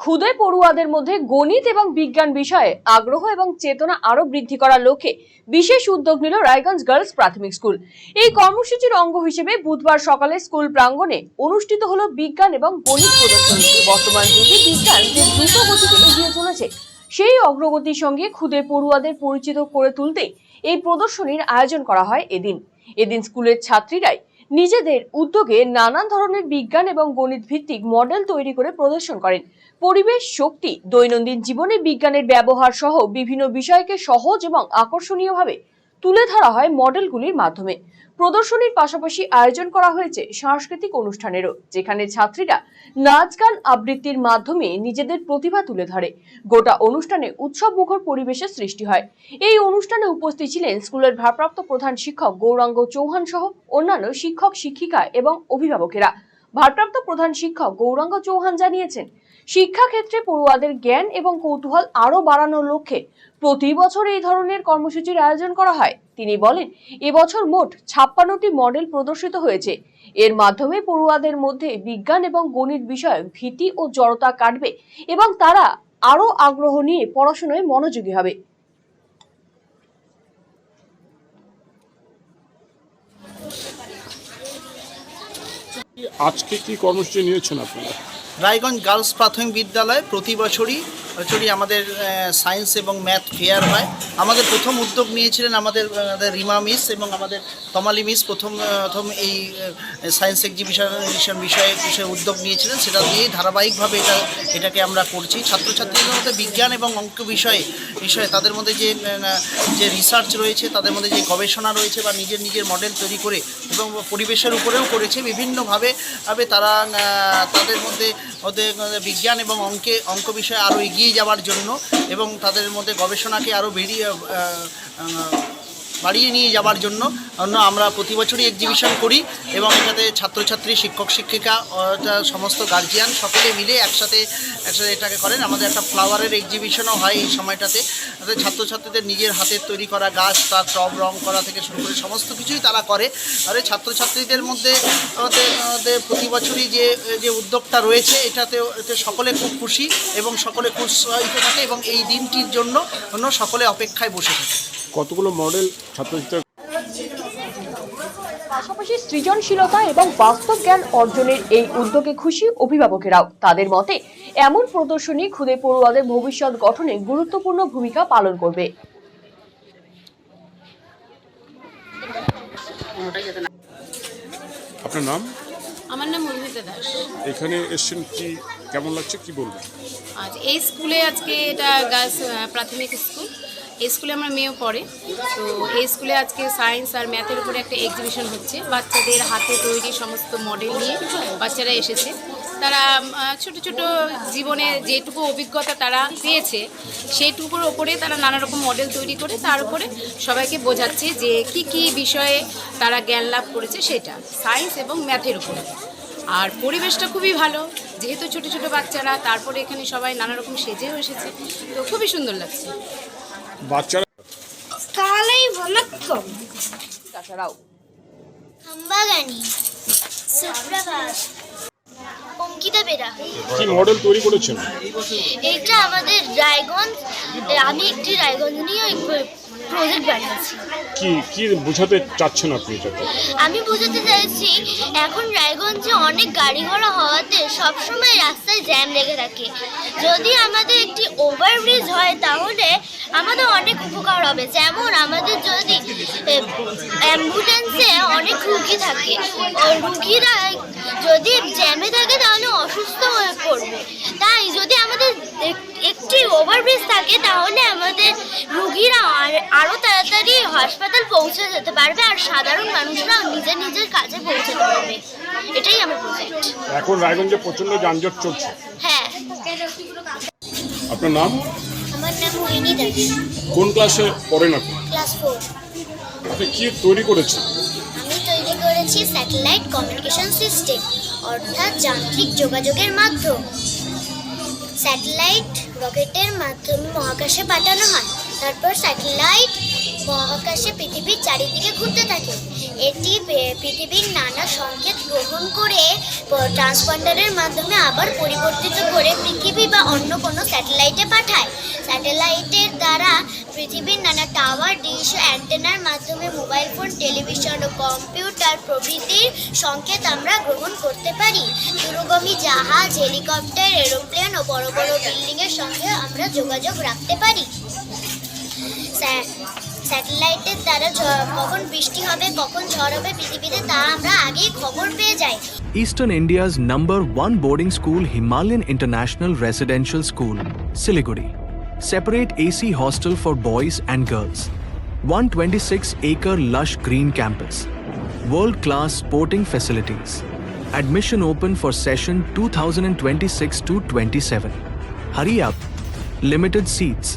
ক্ষুদে পড়ুয়াদের মধ্যে গণিত এবং বিজ্ঞান বিষয়ে আগ্রহ এবং চেতনা আরও বৃদ্ধি করার লক্ষ্যে বিশেষ উদ্যোগ নিল রায়গঞ্জ গার্লস প্রাথমিক স্কুল। এই কর্মসূচির অঙ্গ হিসেবে বুধবার সকালে স্কুল প্রাঙ্গণে অনুষ্ঠিত হলো বিজ্ঞান এবং গণিত প্রদর্শনী। বর্তমান যুগে বিজ্ঞান যে দ্রুত গতিতে এগিয়ে চলেছে, সেই অগ্রগতির সঙ্গে ক্ষুদে পড়ুয়াদের পরিচিত করে তুলতে এই প্রদর্শনীর আয়োজন করা হয় এদিন। এদিন স্কুলের ছাত্রীরাই নিজেদের উদ্যোগে নানান ধরনের বিজ্ঞান এবং গণিত ভিত্তিক মডেল তৈরি করে প্রদর্শন করেন। পরিবেশ শক্তি, দৈনন্দিন জীবনে বিজ্ঞানের ব্যবহার সহ বিভিন্ন বিষয়কে সহজ এবং আকর্ষণীয়ভাবে তুলে ধরা হয় মডেলগুলির মাধ্যমে। প্রদর্শনীর পাশাপাশি আয়োজন করা হয়েছে সাংস্কৃতিক অনুষ্ঠানেরও, যেখানে ছাত্রীরা নাচ, গান আবৃত্তির মাধ্যমে নিজেদের প্রতিভা তুলে ধরে। গোটা অনুষ্ঠানে উৎসব মুখর পরিবেশের সৃষ্টি হয়। এই অনুষ্ঠানে উপস্থিত ছিলেন স্কুলের ভারপ্রাপ্ত প্রধান শিক্ষক গৌরাঙ্গ চৌহান সহ অন্যান্য শিক্ষক, শিক্ষিকা এবং অভিভাবকেরা। ভারপ্রাপ্ত প্রধান শিক্ষক গৌরাঙ্গ চৌহান জানিয়েছেন শিক্ষাক্ষেত্রে পড়ুয়াদের জ্ঞান এবং কৌতূহল আরও বাড়ানোর লক্ষ্যে প্রতি বছর এই ধরনের কর্মসূচির আয়োজন করা হয়। তিনি বলেন, এবছর মোট ছাপ্পান্নটি মডেল প্রদর্শিত হয়েছে। এর মাধ্যমে পড়ুয়াদের মধ্যে বিজ্ঞান এবং গণিত বিষয়ে ভীতি ও জড়তা কাটবে এবং তারা আরও আগ্রহ নিয়ে পড়াশোনায় মনোযোগী হবে। আজকে কি কর্মসূচি নিয়েছেন আপনারা? রায়গঞ্জ গার্লস প্রাথমিক বিদ্যালয় প্রতি বছরই বছরই আমাদের সায়েন্স এবং ম্যাথ ফেয়ার হয়। আমাদের প্রথম উদ্যোগ নিয়েছিলেন আমাদের আমাদের রিমা মিস এবং আমাদের তমালি মিস প্রথম প্রথম এই সায়েন্স এক্সিবিশন বিষয়ে বিষয়ে উদ্যোগ নিয়েছিলেন। সেটা দিয়েই ধারাবাহিকভাবে এটা, এটাকে আমরা করছি। ছাত্রছাত্রীদের মধ্যে বিজ্ঞান এবং অঙ্ক বিষয়ে বিষয়ে তাদের মধ্যে যে যে রিসার্চ রয়েছে, তাদের মধ্যে যে গবেষণা রয়েছে বা নিজের নিজের মডেল তৈরি করে এবং পরিবেশের উপরেও করেছে। বিভিন্নভাবে, ভাবে তারা তাদের মধ্যে ওদের বিজ্ঞান এবং অঙ্কে, অঙ্ক বিষয়ে আরও এগিয়ে যাওয়ার জন্য এবং তাদের মধ্যে গবেষণাকে আরও বেরিয়ে বাড়িয়ে নিয়ে যাওয়ার জন্য। আমরা প্রতি বছরই এক্সিবিশন করি এবং এটাতে ছাত্রছাত্রী, শিক্ষক, শিক্ষিকা সমস্ত গার্জিয়ান সকলে মিলে একসাথে একসাথে এটাকে করেন। আমাদের একটা ফ্লাওয়ারের এক্সিবিশনও হয় এই সময়টাতে। ছাত্রছাত্রীদের নিজের হাতের তৈরি করা গাছ, তার টব, রং করা থেকে শুরু করে সমস্ত কিছুই তারা করে। আর ছাত্রছাত্রীদের মধ্যে আমাদের প্রতি বছরই যে যে উদ্যোগটা রয়েছে এটাতে এতে সকলে খুব খুশি এবং সকলে উৎসাহিত থাকে এবং এই দিনটির জন্য সকলে অপেক্ষায় বসে থাকে। কতগুলো মডেল ছাত্রছাত্রী পাশাপাশি সৃজনশীলতা এবং বাস্তব জ্ঞান অর্জনের এই উদ্যোগে খুশি অভিভাবকেরাও। তাদের মতে এমন প্রদর্শনী খুদে পড়ুয়াদের ভবিষ্যৎ গঠনে গুরুত্বপূর্ণ ভূমিকা পালন করবে। আপনার নাম? আমার নাম দাস। এখানে এসছেন কি কেমন লাগছে কি বলবেন? আজ এই স্কুলে আজকে এটা গার্লস প্রাথমিক স্কুল। এই স্কুলে আমার মেয়েও পড়ে। তো এই স্কুলে আজকে সায়েন্স আর ম্যাথের উপরে একটা এক্সিবিশন হচ্ছে। বাচ্চাদের হাতে তৈরি সমস্ত মডেল নিয়ে বাচ্চারা এসেছে। তারা ছোট ছোট জীবনে যেটুকু অভিজ্ঞতা তারা পেয়েছে, সেইটুকুর ওপরে তারা নানা রকম মডেল তৈরি করে, তার উপরে সবাইকে বোঝাচ্ছে যে কি কি বিষয়ে তারা জ্ঞান লাভ করেছে সেটা সায়েন্স এবং ম্যাথের উপরে। আর পরিবেশটা খুবই ভালো, যেহেতু ছোট ছোট বাচ্চারা, তারপরে এখানে সবাই নানা রকম সেজেও এসেছে। তো খুবই সুন্দর লাগছে। বাচ্চারা কালাই বনক্কম তাছাড়াও হাম্বাগানি। সুপ্রভাত। অঙ্কিতা বেরা। কি মডেল তৈরি করেছেন? এটা আমাদের রায়গঞ্জ আমি একটি রায়গঞ্জ নিয়ে প্রজেক্ট বানিয়েছি। কি কি বোঝাতে চাচ্ছেন আপনি এটাতে আমি বোঝাতে চাইছি এখন রায়গঞ্জে অনেক গাড়ি ঘোড়া হওয়াতে সবসময় রাস্তায় জ্যাম লেগে থাকে। যদি আমাদের একটি ওভারব্রিজ হয় তাহলে আমাদের অনেক উপকার হবে। যেমন আমাদের যদি অ্যাম্বুলেন্সে অনেক রুগী থাকে। রুগীরা যদি জ্যামে থাকে তাহলে অসুস্থ হয়ে পড়বে তাই যদি আমাদের এক- একটি ওভারব্রিজ থাকে তাহলে আমাদের রুগীরা আর- আরও তাড়াতাড়ি হাসপাতাল পৌঁছে যেতে পারবে আর সাধারণ মানুষরা নিজের নিজের কাজে পৌঁছাতে পারবে। এটাই আমার প্রজেক্ট এখন রায়গঞ্জে প্রচণ্ড যানজট চলছে। হ্যাঁ। আপনার নাম? আমার নাম মোহিনী দাস। কোন ক্লাসে পড়েন আপনি? Class four. আপনি কি তৈরি করেছেন? আমি তৈরি করেছি স্যাটেলাইট কমিউনিকেশন সিস্টেম অর্থাৎ যান্ত্রিক যোগাযোগের মাধ্যম। স্যাটেলাইট রকেটের মাধ্যমে মহাকাশে পাঠানো হয়। তারপর স্যাটেলাইট মহাকাশে পৃথিবীর চারিদিকে ঘুরতে থাকে। এটি পৃথিবীর নানা সংকেত গ্রহণ করে ট্রান্সপন্ডারের মাধ্যমে আবার পরিবর্তিত করে পৃথিবী বা অন্য কোনো স্যাটেলাইটে পাঠায়। স্যাটেলাইটের দ্বারা পৃথিবীর নানা টাওয়ার, ডিশ, অ্যান্টেনার মাধ্যমে মোবাইল ফোন, টেলিভিশন ও কম্পিউটার প্রভৃতির সংকেত আমরা গ্রহণ করতে পারি। দূরগামী জাহাজ, হেলিকপ্টার, এরোপ্লেন ও বড় বড় বিল্ডিংয়ের সঙ্গে আমরা যোগাযোগ রাখতে পারি। স্যাটেলাইটের দ্বারা ঝ- কখন বৃষ্টি হবে কখন ঝড় হবে পৃথিবীতে তা আমরা আগেই খবর পেয়ে যাই Eastern India's number one boarding school, Himalayan International Residential School, Siliguri. Separate AC hostel for boys and girls. 126 acre lush green campus. World class sporting facilities. Admission open for session 2026 to 27. Hurry up. Limited seats.